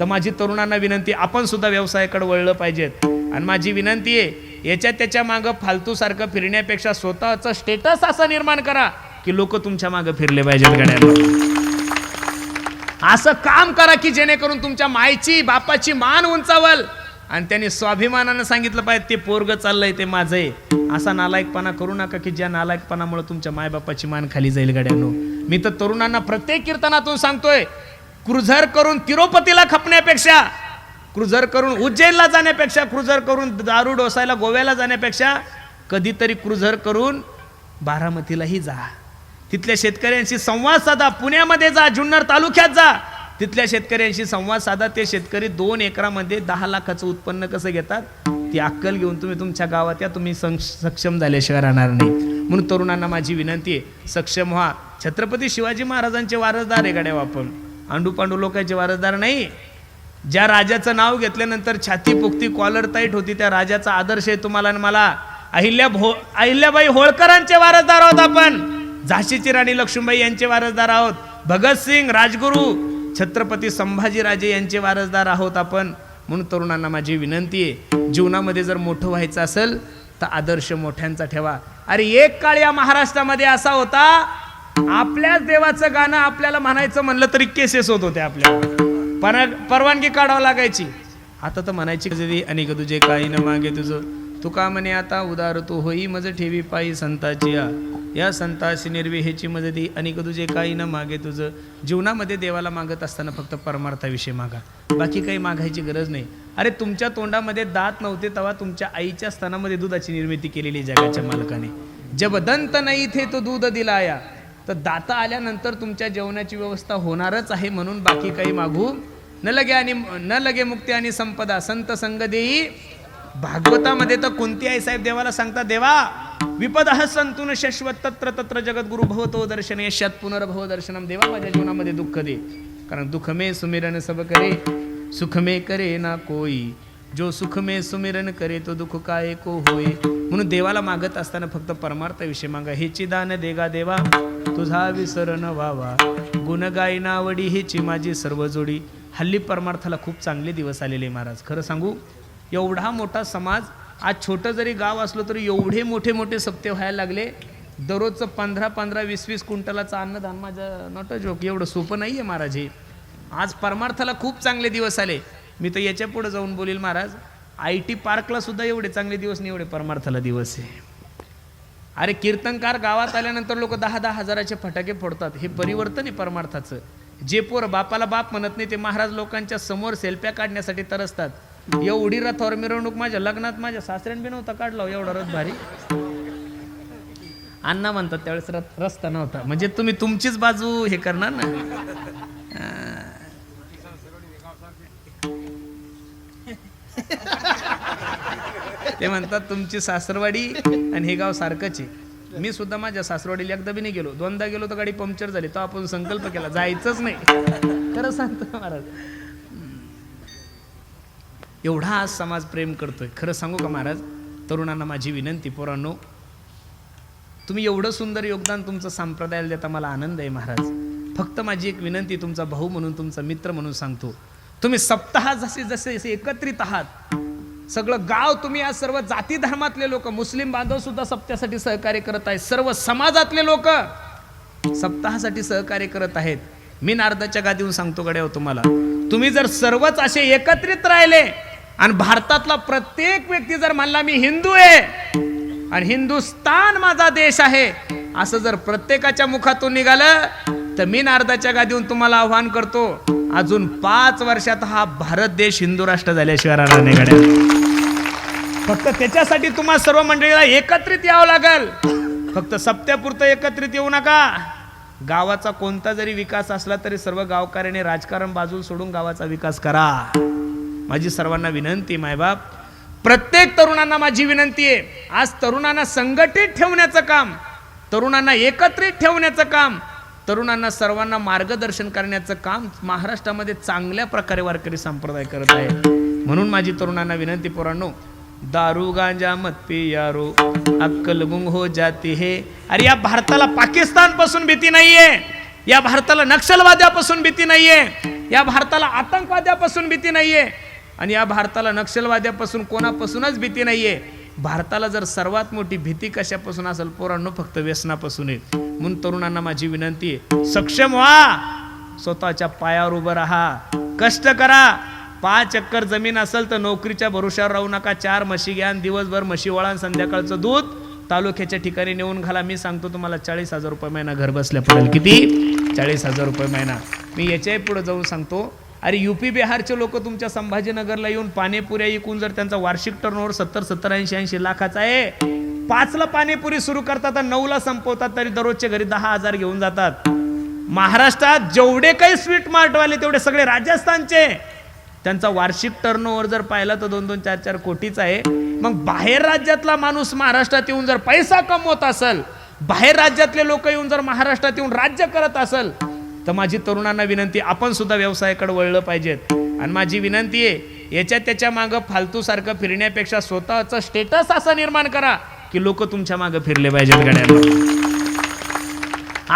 तर माझी तरुणांना विनंती आपण सुद्धा व्यवसायाकडे वळलं पाहिजेत. आणि माझी विनंती आहे याच्या त्याच्या मागं फालतूसारखं फिरण्यापेक्षा स्वतःचं स्टेटस असं निर्माण करा की लोक तुमच्या मागं फिरले पाहिजेत गड्यांना. असं काम करा की जेणेकरून तुमच्या मायची बापाची मान उंचावल. आणि त्यांनी स्वाभिमानानं सांगितलं पाहिजे ते पोरग चाललंय ते माझं आहे. असा नालायकपणा करू नका की ज्या नालायकपणामुळे तुमच्या मायबापाची मान खाली जाईल गड्यानो. मी तर तरुणांना प्रत्येक कीर्तनातून सांगतोय क्रुझर करून तिरुपतीला खपण्यापेक्षा क्रुझर करून उज्जैनला जाण्यापेक्षा क्रुझर करून दारू डोसायला गोव्याला जाण्यापेक्षा कधीतरी क्रुझर करून बारामतीलाही जा. तिथल्या शेतकऱ्यांशी संवाद साधा. पुण्यामध्ये जा जुन्नर तालुक्यात जा. तिथल्या शेतकऱ्यांशी संवाद साधा. ते शेतकरी दोन एकरामध्ये दहा लाखाचं उत्पन्न कसं घेतात? ती अक्कल घेऊन तुम्ही तुमच्या गावात या. तुम्ही सं- सक्षम झाल्याशिवाय राहणार नाही. म्हणून तरुणांना माझी विनंती आहे सक्षम व्हा. छत्रपती शिवाजी महाराजांचे वारसदार आहे गड्या आपण. आंडू पांडू लोकांचे वारसदार नाही. ज्या राजाचं नाव घेतल्यानंतर छाती पुक्ती कॉलर टाईट होती त्या राजाचा आदर्श आहे तुम्हाला आणि मला. अहिल्या भो अहिल्याबाई होळकरांचे वारसदार आहोत आपण. झाशीची राणी लक्ष्मीबाई यांचे वारसदार आहोत. भगतसिंग राजगुरू छत्रपती संभाजीराजे यांचे वारसदार आहोत आपण. म्हणून तरुणांना माझी विनंती आहे जीवनामध्ये जर मोठं व्हायचं असेल तर आदर्श मोठ्यांचा ठेवा. अरे एक काळ या महाराष्ट्रामध्ये असा होता आपल्याच देवाचं गाणं आपल्याला म्हणायचं म्हणलं तरी केसेस होत होते आपल्याला पर परवानगी काढावं लागायची. आता तर म्हणायची अनेक तुझे काही न मागे तुझं. तू का म्हणे आता उदार? तू होई मज ठेवी पायी संताची या संताशी निर्वे ह्याची मज दी. अनेक तुझे काही न मागे तुझं. जीवनामध्ये देवाला मागत असताना फक्त परमार्थाविषयी मागा. बाकी काही मागायची गरज नाही. अरे तुमच्या तोंडामध्ये दात नव्हते तेव्हा तुमच्या आईच्या स्तनामध्ये दुधाची निर्मिती केलेली जगाच्या मालकाने. जब दंत नाही थे तो दूध दिला या तर दाता आल्यानंतर तुमच्या जेवणाची व्यवस्था होणारच आहे म्हणून बाकी काही मागू न लगे आणि न लगे मुक्ती आणि संपदा. संत संग देई भागवतामध्ये तर कोणती आई साहेब देवाला सांगता देवा विपद संतून शश्वत तत्र तत्र जगद्गुरु भवतो दर्शन यशात पुनर्भव दर्शनम देवा माझ्या जीवनामध्ये दुःख दे. कारण दुःख मे सुमिरन सब करे सुख मे करे ना कोई. जो सुख मे सुमिरन करे तो दुःख काय को होय. म्हणून देवाला मागत असताना फक्त परमार्थाविषयी मागा. हेची दान देगा देवा तुझा विसरण व्हावा. गुण गाय नावडी हेची माझी सर्व जोडी. हल्ली परमार्थाला खूप चांगले दिवस आलेले महाराज. खरं सांगू एवढा मोठा समाज आज छोटं जरी गाव असलं तरी एवढे मोठे मोठे सप्ते व्हायला लागले. दररोजचं पंधरा पंधरा वीस वीस क्विंटलाचं अन्नदान माझं नॉट अ जोक एवढं सोपं नाही आहे महाराज. हे आज परमार्थाला खूप चांगले दिवस आले. मी तर याच्यापुढे जाऊन बोलील महाराज. आय टी पार्कला सुद्धा एवढे चांगले दिवस नाही एवढे परमार्थाला दिवस आहे. अरे कीर्तनकार गावात आल्यानंतर लोक दहा दहा हजाराचे फटाके फोडतात. हे परिवर्तन आहे परमार्थाचं. जे पोर बापाला बाप म्हणत नाही ते महाराज लोकांच्या समोर सेल्फ्या काढण्यासाठी तरसतात. एवढी रथावर मिरवणूक माझ्या लग्नात माझ्या सासऱ्यान बी नव्हता काढला हो, एवढा रथ भारी. अण्णा म्हणतात त्यावेळेस रथ रस्ता नव्हता. म्हणजे तुम्ही तुमचीच बाजू हे करणार ना? ते म्हणतात तुमची सासरवाडी आणि हे गाव सारखंच आहे. मी सुद्धा माझ्या सासरवाडीला एकदा बी नाही गेलो. दोनदा गेलो तर गाडी पंक्चर झाली. तो आपण संकल्प केला जायचंच नाही. खरं सांगतो महाराज. एवढा आज समाज प्रेम करतोय. खरं सांगू का महाराज? तरुणांना माझी विनंती पोरांनो. तुम्ही एवढं सुंदर योगदान तुमचं संप्रदायाला देता मला आनंद आहे महाराज. फक्त माझी एक विनंती तुमचा भाऊ म्हणून तुमचा मित्र म्हणून सांगतो. तुम्ही सप्ताह जसे जसे एकत्रित आहात सगळं गाव तुम्ही आज सर्व जाती धर्मातले लोक मुस्लिम बांधव सुद्धा सप्त्यासाठी सहकार्य करत आहेत सर्व समाजातले लोक सप्ताहासाठी सहकार्य करत आहेत. मी नारदाच्या गादीहून सांगतो गड्या हो तुम्हाला. तुम्ही जर सर्वच असे एकत्रित राहिले आणि भारतातला प्रत्येक व्यक्ती जर म्हणला मी हिंदू आहे आणि हिंदुस्तान माझा देश आहे असं जर प्रत्येकाच्या मुखातून निघालं तर मी नारदाच्या गादीहून तुम्हाला आव्हान करतो अजून पाच वर्षात हा भारत देश हिंदू राष्ट्र झाल्याशिवाय राहणार नाही गड्या. फक्त त्याच्यासाठी तुम्हाला सर्व मंडळीला एकत्रित यावं लागेल. फक्त सप्त्यापुरतं एकत्रित येऊ नका. गावाचा कोणता जरी विकास असला तरी सर्व गावकऱ्याने राजकारण बाजूला सोडून गावाचा विकास करा. माझी सर्वांना विनंती मायबाप प्रत्येक तरुणांना माझी विनंती आहे आज तरुणांना संघटित ठेवण्याचं काम तरुणांना एकत्रित ठेवण्याचं काम तरुणांना सर्वांना मार्गदर्शन करण्याचं काम महाराष्ट्रामध्ये चांगल्या प्रकारे वारकरी संप्रदाय करत आहे. म्हणून माझी तरुणांना विनंती पोरांनो दारू गांजा मत पियारो अक्कल गुंग हो जाती हे. अरे या भारताला पाकिस्तानपासून भीती नाहीये. या भारताला नक्षलवाद्यापासून भीती नाहीये. या भारताला आतंकवाद्यापासून भीती नाहीये. आणि या भारताला नक्षलवाद्यापासून कोणापासूनच भीती नाहीये. भारताला जर सर्वात मोठी भीती कशापासून असेल? पोरांनो फक्त व्यसनापासून आहे. म्हणून तरुणांना माझी विनंती आहे सक्षम व्हा. स्वतःच्या पायावर उभं राहा. कष्ट करा. पाच चक्कर जमीन असेल तर नोकरीच्या भरोशावर राहू नका. चार म्हशी घ्या दिवसभर म्हशी वळा संध्याकाळचं दूध तालुक्याच्या ठिकाणी नेऊन घाला. मी सांगतो तुम्हाला चाळीस हजार रुपये महिना घर बसल्या पडेल. किती? चाळीस हजार रुपये महिना. मी याच्याही पुढे जाऊन सांगतो अरे युपी बिहारचे लोक तुमच्या संभाजीनगरला येऊन पाणीपुऱ्या इकून जर त्यांचा वार्षिक टर्नओव्हर सत्तर सत्तर ऐंशी ऐंशी लाखाचा आहे. पाचला पाणीपुरी सुरू करतात आणि नऊला संपवतात तरी दररोजच्या घरी दहा हजार घेऊन जातात. महाराष्ट्रात जेवढे काही स्वीट मार्टवाले तेवढे सगळे राजस्थानचे. त्यांचा वार्षिक टर्नओव्हर जर पाहिला तर दोन दोन चार चार कोटीचा आहे. मग बाहेर राज्यातला माणूस महाराष्ट्रात येऊन जर पैसा कमवत असेल बाहेर राज्यातले लोक येऊन जर महाराष्ट्रात येऊन राज्य करत असेल तर माझी तरुणांना विनंती आपण सुद्धा व्यवसायाकडे वळलं पाहिजेत. आणि माझी विनंती आहे याच्या त्याच्या मागं फालतू सारखं फिरण्यापेक्षा स्वतःचं स्टेटस असं निर्माण करा की लोक तुमच्या मागं फिरले पाहिजेत गड्यांना.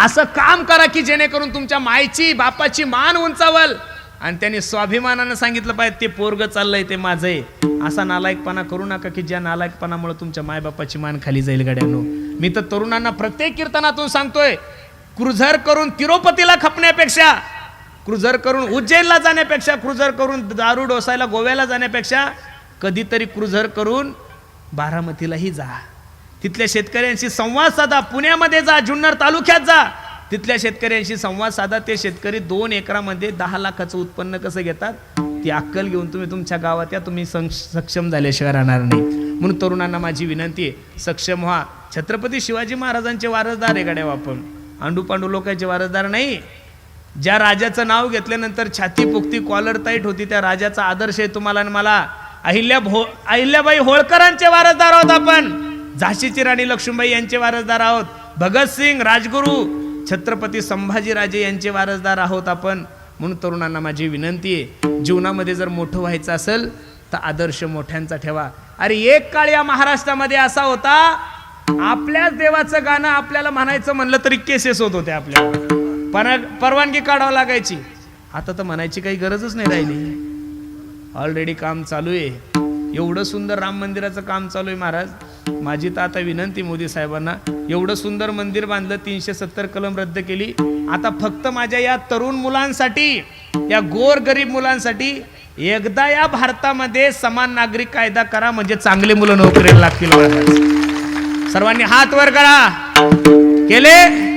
असं काम करा की जेणेकरून तुमच्या मायची बापाची मान उंचावल. आणि त्यांनी स्वाभिमानानं सांगितलं पाहिजे ते पोरग चाललंय ते माझं आहे असा नालायकपणा करू नका की ज्या नालायकपणामुळे तुमच्या मायबापाची मान खाली जाईल गड्यानो. मी तर तरुणांना प्रत्येक कीर्तनातून सांगतोय क्रुझर करून तिरुपतीला खपण्यापेक्षा क्रुझर करून उज्जैनला जाण्यापेक्षा क्रुझर करून दारू डोसायला गोव्याला जाण्यापेक्षा कधीतरी क्रुझर करून बारामतीलाही जा. तिथल्या शेतकऱ्यांशी संवाद साधा. पुण्यामध्ये जा जुन्नर तालुक्यात जा. तिथल्या शेतकऱ्यांशी संवाद साधा. ते शेतकरी दोन एकरामध्ये दहा लाखाचं उत्पन्न कसं घेतात ती अक्कल घेऊन तुम्ही तुमच्या गावात या. तुम्ही सं- सक्षम झाल्याशिवाय राहणार नाही. म्हणून तरुणांना माझी विनंती आहे सक्षम व्हा. छत्रपती शिवाजी महाराजांचे वारसदार आहे गड्या आपण. आंडू पांडू लोकांचे वारसदार नाही. ज्या राजाचं नाव घेतल्यानंतर छाती पुक्ती कॉलर टाईट होती त्या राजाचा आदर्श आहे तुम्हाला आणि मला. अहिल्या भो अहिल्याबाई होळकरांचे वारसदार आहोत आपण. झाशीची राणी लक्ष्मीबाई यांचे वारसदार आहोत. भगतसिंग राजगुरू छत्रपती संभाजीराजे यांचे वारसदार आहोत आपण. म्हणून तरुणांना माझी विनंती आहे जीवनामध्ये जर मोठं व्हायचं असेल तर आदर्श मोठ्यांचा ठेवा. अरे एक काळ या महाराष्ट्रामध्ये असा होता आपल्याच देवाचं गाणं आपल्याला म्हणायचं म्हणलं तरी केसेस होत होते आपल्याला पर परवानगी काढावं लागायची. आता तर म्हणायची काही गरजच नाही राहिली. ऑलरेडी काम चालू आहे. एवढं सुंदर राम मंदिराचं काम चालू आहे महाराज. माझी तर आता विनंती मोदी साहेबांना एवढं सुंदर मंदिर बांधलं तीनशे सत्तर कलम रद्द केली. आता फक्त माझ्या या तरुण मुलांसाठी या गोर गरीब मुलांसाठी एकदा या भारतामध्ये समान नागरिक कायदा करा म्हणजे चांगले मुलं नोकरीला लागतील महाराज. सर्वांनी हात वर करा. केले?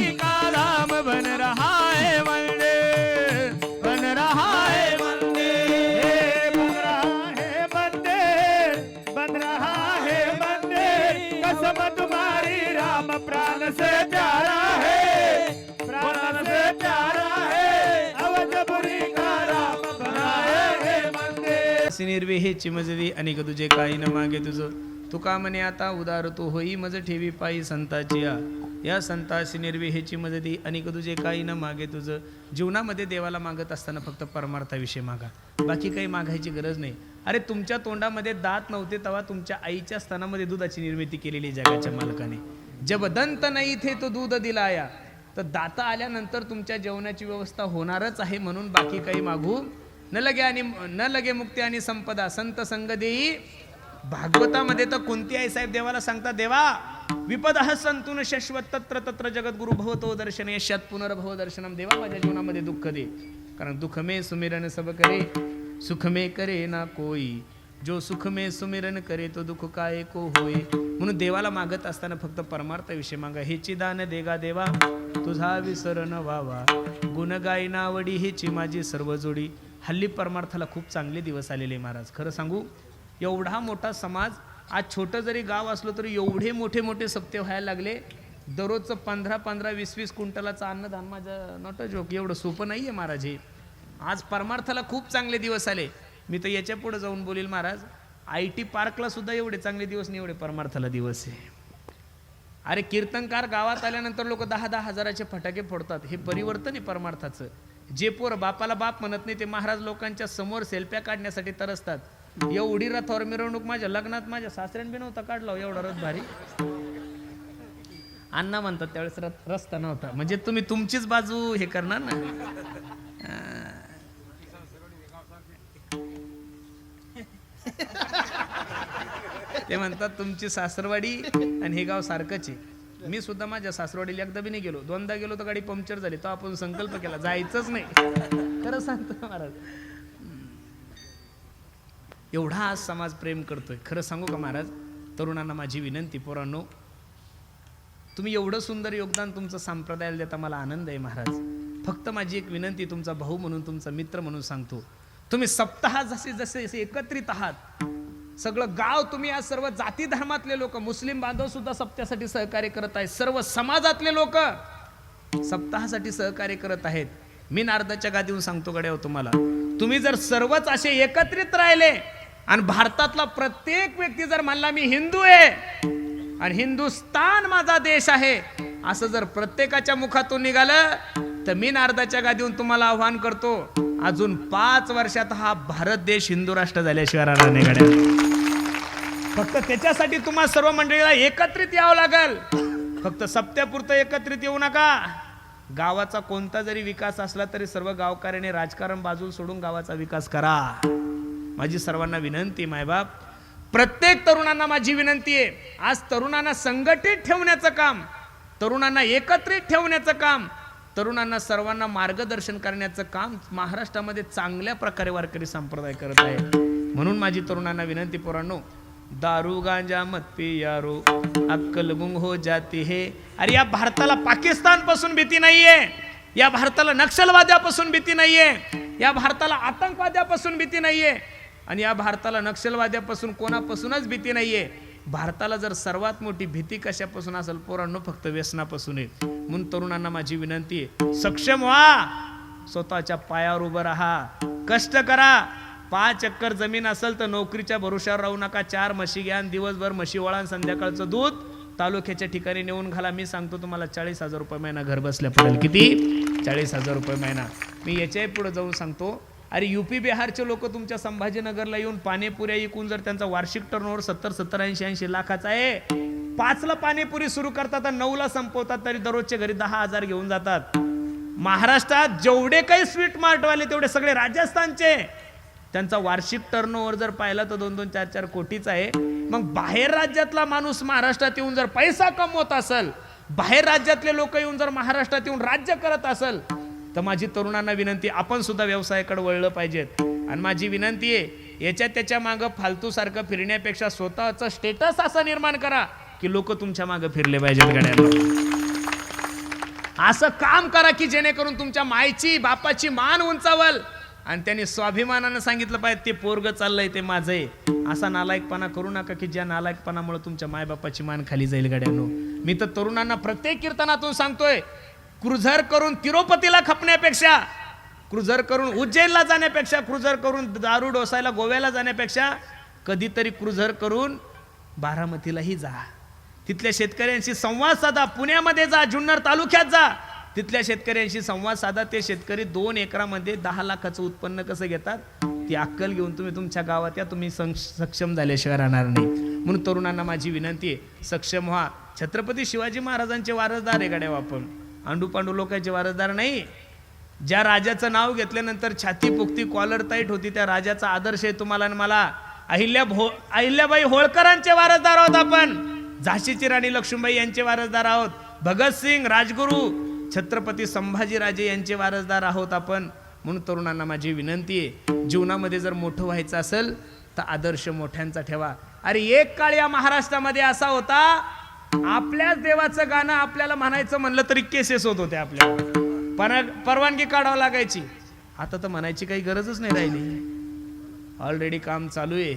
अवधपुरी का राम बन रहा है वंदे? बन रहा है वंदे? बन रहा है वंदे? बन रहा है वंदे? कसम तुम्हारी राम प्राण से प्यारा है। प्राण से प्यारा है। अवधपुरी का राम बना है वंदे। निर्वे हे चिमजवी अनेक तुझे काही न मागे तुझं. तुका म्हणे आता उदार तू होई मज ठेवी पायी संताची आ. या संताशी निर्विहेची मदती अनेक तुझे काही न मागे तुझं. जीवनामध्ये देवाला मागत असताना फक्त परमार्थाविषयी मागा. बाकी काही मागायची गरज नाही. अरे तुमच्या तोंडामध्ये दात नव्हते तेव्हा तुमच्या आईच्या स्तनामध्ये दुधाची निर्मिती केलेली जगाच्या मालकाने. जब दंत नाही थे तो दूध दिलाया. तर दाता आल्यानंतर तुमच्या जेवणाची व्यवस्था होणारच आहे म्हणून बाकी काही मागू न लगे आणि न लगे मुक्ती आणि संपदा. संत संग देई भागवतामध्ये तर कोणती आई साहेब देवाला सांगता देवा विपद संतून शाश्वत तत्र तत्र जगद्गुरु भवतो दर्शन शत पुनर्भव दर्शनम देवा माझ्या जीवनामध्ये दुःख दे। कारण दुःख मे सुमिरन सब करे सुख मे करे ना कोई। जो सुख मे सुमिरन करे तो दुःख काय को होय? म्हणून देवाला मागत असताना फक्त परमार्थाविषयी मागा. हेची दान देगा देवा तुझा विसरण व्हावा. गुण गाय नावडी हेची माझी सर्व जोडी. हल्ली परमार्थाला खूप चांगले दिवस आलेले महाराज. खरं सांगू एवढा मोठा समाज आज छोटं जरी गाव असलं तरी एवढे मोठे मोठे सप्ते व्हायला लागले. दररोजचं पंधरा पंधरा वीस वीस क्विंटलाचं अन्नधान माझं नॉट अ जोक एवढं सोपं नाही आहे महाराज. हे आज परमार्थाला खूप चांगले दिवस आले. मी तर याच्यापुढे जाऊन बोलील महाराज. आय टी पार्कला सुद्धा एवढे चांगले दिवस नाही एवढे परमार्थाला दिवस आहे. अरे कीर्तनकार गावात आल्यानंतर लोक दहा दहा हजाराचे फटाके फोडतात. हे परिवर्तन आहे परमार्थाचं. जे पोर बापाला बाप म्हणत नाही ते महाराज लोकांच्या समोर सेल्फ्या काढण्यासाठी तरसतात. एवढी रथावर मिरवणूक माझ्या लग्नात माझ्या सासऱ्यान बी नव्हता काढला हो, एवढा रथ भारी. अण्णा म्हणतात त्यावेळेस रथ रस्ता नव्हता. म्हणजे तुम्ही तुमचीच बाजू हे करणार ना? ते म्हणतात तुमची सासरवाडी आणि हे गाव सारखंच आहे. मी सुद्धा माझ्या सासरवाडीला एकदा बी नाही गेलो. दोनदा गेलो तर गाडी पंक्चर झाली. तो आपण संकल्प केला. जायचंच नाही. खरं सांगतो महाराज. एवढा आज समाज प्रेम करतोय. खरं सांगू का महाराज? तरुणांना माझी विनंती पोरांनो तुम्ही एवढं सुंदर योगदान तुमचं संप्रदायाला देता मला आनंद आहे महाराज. फक्त माझी एक विनंती तुमचा भाऊ म्हणून तुमचा मित्र म्हणून सांगतो. तुम्ही सप्ताह जसे जसे जसे एकत्रित आहात सगळं गाव तुम्ही आज सर्व जाती धर्मातले लोक मुस्लिम बांधव सुद्धा सप्त्यासाठी सहकार्य करत आहेत. सर्व समाजातले लोक सप्ताहासाठी सहकार्य करत आहेत. मी नारदाच्या गादीहून सांगतो गड्या हो तुम्हाला. तुम्ही जर सर्वच असे एकत्रित राहिले आणि भारतातला प्रत्येक व्यक्ती जर म्हणला मी हिंदू आहे आणि हिंदुस्तान माझा देश आहे असं जर प्रत्येकाच्या मुखातून निघालं तर मी नारदाच्या गादीहून तुम्हाला आव्हान करतो अजून पाच वर्षात हा भारत देश हिंदू राष्ट्र झाल्याशिवाय राहणार नाही गड्या. फक्त त्याच्यासाठी तुम्हाला सर्व मंडळीला एकत्रित यावं लागल. फक्त सप्त्यापुरतं एकत्रित येऊ नका. गावाचा कोणता जरी विकास असला तरी सर्व गावकऱ्याने राजकारण बाजूला सोडून गावाचा विकास करा. माझी सर्वांना विनंती मायबाप प्रत्येक तरुणांना माझी विनंती आहे. आज तरुणांना संघटित ठेवण्याचं काम तरुणांना एकत्रित ठेवण्याचं काम तरुणांना सर्वांना मार्गदर्शन करण्याचं काम महाराष्ट्रामध्ये चांगल्या प्रकारे वारकरी संप्रदाय करत आहे. म्हणून माझी तरुणांना विनंती पोरांनो दारू गांजा मत पी यारो अक्कल गुंग हो जाती हे. अरे या भारताला पाकिस्तानपासून भीती नाहीये. या भारताला नक्षलवाद्यापासून भीती नाहीये. या भारताला आतंकवाद्यापासून भीती नाहीये. आणि या भारताला नक्षलवाद्यापासून कोणापासूनच भीती नाहीये. भारताला जर सर्वात मोठी भीती कशापासून असेल? पोरांनो फक्त व्यसनापासून आहे. म्हणून तरुणांना माझी विनंती आहे सक्षम व्हा. स्वतःच्या पायावर उभं राहा. कष्ट करा. पाच एकर जमीन असेल तर नोकरीच्या भरोशावर राहू नका. चार म्हशी घ्या दिवसभर म्हशी वळा संध्याकाळचं दूध तालुक्याच्या ठिकाणी नेऊन घाला. मी सांगतो तुम्हाला चाळीस हजार रुपये महिना घर बसल्या पडेल. किती? चाळीस हजार रुपये महिना. मी याच्याही पुढे जाऊन सांगतो अरे युपी बिहारचे लोक तुमच्या संभाजीनगरला येऊन पाणीपुऱ्या इकून जर त्यांचा वार्षिक टर्नओव्हर सत्तर सत्तर ऐंशी ऐंशी लाखाचा आहे पाचला पाणीपुरी सुरू करतात आणि नऊला संपवतात तरी दररोजचे घरी दहा हजार घेऊन जातात. महाराष्ट्रात जेवढे काही स्वीट मार्टवाले तेवढे सगळे राजस्थानचे त्यांचा वार्षिक टर्नओव्हर जर पाहिला तर दोन दोन चार चार कोटीचा आहे. मग बाहेर राज्यातला माणूस महाराष्ट्रात येऊन जर पैसा कमवत असेल बाहेर राज्यातले लोक येऊन जर महाराष्ट्रात येऊन राज्य करत असेल तर माझी तरुणांना विनंती आपण सुद्धा व्यवसायाकडे वळलं पाहिजेत. आणि माझी विनंती आहे याच्या त्याच्या मागं फालतू सारखं फिरण्यापेक्षा स्वतःचं स्टेटस असं निर्माण करा की लोक तुमच्या मागं फिरले पाहिजेत गड्याला असं काम करा की जेणेकरून तुमच्या मायची बापाची मान उंचावल. आणि त्यांनी स्वाभिमानानं सांगितलं पाहिजे ते पोरग चाललंय ते माझं आहे. असा नालायकपणा करू नका की ज्या नालायकपणामुळे तुमच्या मायबापाची मान खाली जाईल गाड्यानो. मी तर तरुणांना प्रत्येक कीर्तनातून सांगतोय क्रुझर करून तिरुपतीला खपण्यापेक्षा क्रुझर करून उज्जैनला जाण्यापेक्षा क्रुझर करून दारू डोसायला गोव्याला जाण्यापेक्षा कधीतरी क्रुझर करून बारामतीलाही जा. तिथल्या शेतकऱ्यांशी संवाद साधा. पुण्यामध्ये जा जुन्नर तालुक्यात जा. तिथल्या शेतकऱ्यांशी संवाद साधा. ते शेतकरी दोन एकरामध्ये दहा लाखाचं उत्पन्न कसं घेतात? ती अक्कल घेऊन तुम्ही तुमच्या गावात या. तुम्ही सक्षम झाल्याशिवाय राहणार नाही. म्हणून तरुणांना माझी विनंती आहे सक्षम व्हा. छत्रपती शिवाजी महाराजांचे वारसदार आहे गाड्या आपण आंडू पांडू लोकांचे वारसदार नाही. ज्या राजाचं नाव घेतल्यानंतर छाती पुक्ती कॉलर टाईट होती त्या राजाचा आदर्श आहे तुम्हाला आणि मला. अहिल्या भो अहिल्याबाई होळकरांचे वारसदार आहोत आपण. झाशीची राणी लक्ष्मीबाई यांचे वारसदार आहोत. भगतसिंग राजगुरू छत्रपती संभाजीराजे यांचे वारसदार आहोत आपण. म्हणून तरुणांना माझी विनंती आहे जीवनामध्ये जर मोठं व्हायचं असेल तर आदर्श मोठ्यांचा ठेवा. अरे एक काळ या महाराष्ट्रामध्ये असा होता आपल्याच देवाचं गाणं आपल्याला म्हणायचं म्हणलं तरी केसेस होत होते आपल्याला पर परवानगी काढावं लागायची. आता तर म्हणायची काही गरजच नाही राहिली. ऑलरेडी काम चालू आहे.